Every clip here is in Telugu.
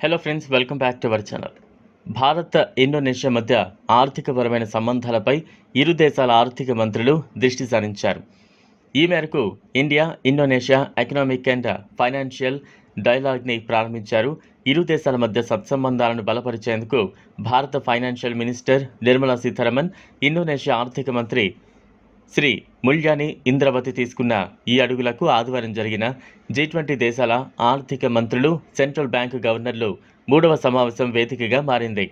Hello friends welcome back to our channel Bharat Indonesia మధ్య ఆర్థికపరమైన సంబంధాలపై ఇరు దేశాల ఆర్థిక మంత్రులు దృష్టి సారించారు. ఈ మేరకు India Indonesia economic and financial డైలాగ్ని ప్రారంభించారు. ఇరు దేశాల మధ్య సత్సంబంధాలను బలపరిచేందుకు భారత financial minister Nirmala Sitharaman Indonesia ఆర్థిక మంత్రి శ్రీ ముల్యాని ఇంద్రవతి తీసుకున్న ఈ అడుగులకు ఆదివారం జరిగిన జీ ట్వంటీ దేశాల ఆర్థిక మంత్రులు సెంట్రల్ బ్యాంకు గవర్నర్లు మూడవ సమావేశం వేదికగా మారింది.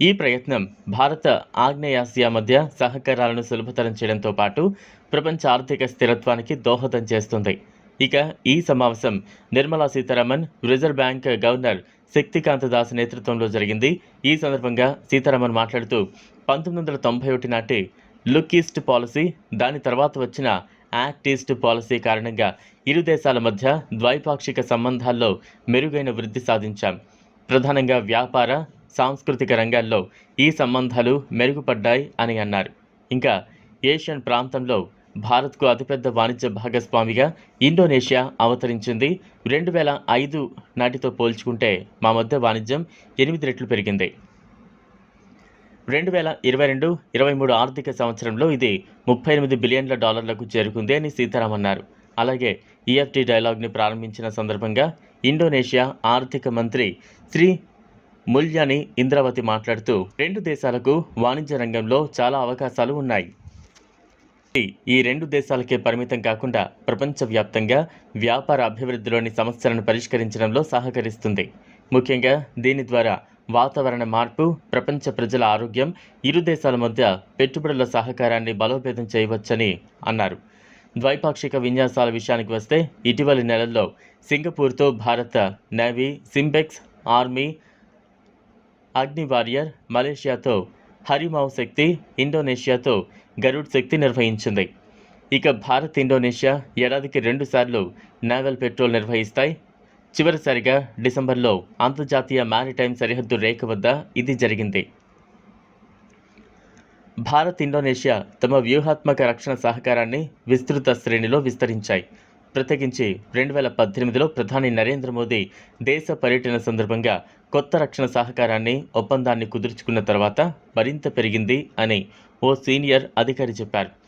ఈ ప్రయత్నం భారత ఆగ్నేయాసియా మధ్య సహకారాలను సులభతరం చేయడంతో పాటు ప్రపంచ ఆర్థిక స్థిరత్వానికి దోహదం చేస్తుంది. ఇక ఈ సమావేశం Nirmala Sitharaman reserve bank governor Shaktikanta Das నేతృత్వంలో జరిగింది. ఈ సందర్భంగా సీతారామన్ మాట్లాడుతూ పంతొమ్మిది వందల తొంభై ఒకటి నాటి లుక్ ఈస్ట్ పాలసీ దాని తర్వాత వచ్చిన యాక్ట్ ఈస్ట్ పాలసీ కారణంగా ఇరు దేశాల మధ్య ద్వైపాక్షిక సంబంధాల్లో మెరుగైన వృద్ధి సాధించాం. ప్రధానంగా వ్యాపార సాంస్కృతిక రంగాల్లో ఈ సంబంధాలు మెరుగుపడ్డాయి అని అన్నారు. ఇంకా ఏషియన్ ప్రాంతంలో భారత్కు అతిపెద్ద వాణిజ్య భాగస్వామిగా ఇండోనేషియా అవతరించింది. రెండు వేల ఐదు నాటితో పోల్చుకుంటే మా మధ్య వాణిజ్యం ఎనిమిది రెట్లు పెరిగింది. రెండు వేల ఇరవై రెండు ఇరవై మూడు ఆర్థిక సంవత్సరంలో ఇది ముప్పై ఎనిమిది బిలియన్ల డాలర్లకు చేరుకుంది అని సీతారాం అన్నారు. అలాగే ఈఎఫ్టీ డైలాగ్ని ప్రారంభించిన సందర్భంగా ఇండోనేషియా ఆర్థిక మంత్రి శ్రీ ముల్యాని ఇంద్రావతి మాట్లాడుతూ రెండు దేశాలకు వాణిజ్య రంగంలో చాలా అవకాశాలు ఉన్నాయి. ఈ రెండు దేశాలకే పరిమితం కాకుండా ప్రపంచవ్యాప్తంగా వ్యాపార అభివృద్ధిలోని సమస్యలను పరిష్కరించడంలో సహకరిస్తుంది. ముఖ్యంగా దీని ద్వారా వాతావరణ మార్పు ప్రపంచ ప్రజల ఆరోగ్యం ఇరు దేశాల మధ్య పెట్టుబడుల సహకారాన్ని బలోపేతం చేయవచ్చని అన్నారు. ద్వైపాక్షిక విన్యాసాల విషయానికి వస్తే ఇటీవలి నెలల్లో సింగపూర్తో భారత navy SIMBEX army Agni warrior మలేషియాతో Harimau Shakti ఇండోనేషియాతో గరుడ్ శక్తి నిర్వహించింది. ఇక భారత్ ఇండోనేషియా ఏడాదికి రెండుసార్లు నేవల్ పెట్రోల్ నిర్వహిస్తాయి. చివరిసారిగా డిసెంబర్లో అంతర్జాతీయ మ్యారిటైమ్ సరిహద్దు రేఖ వద్ద ఇది జరిగింది. భారత్ ఇండోనేషియా తమ వ్యూహాత్మక రక్షణ సహకారాన్ని విస్తృత శ్రేణిలో విస్తరించాయి. ప్రత్యేకించి రెండు వేల పద్దెనిమిదిలో ప్రధాని నరేంద్ర మోదీ దేశ పర్యటన సందర్భంగా కొత్త రక్షణ సహకారాన్ని ఒప్పందాన్ని కుదుర్చుకున్న తర్వాత మరింత పెరిగింది అని ఓ సీనియర్ అధికారి చెప్పారు.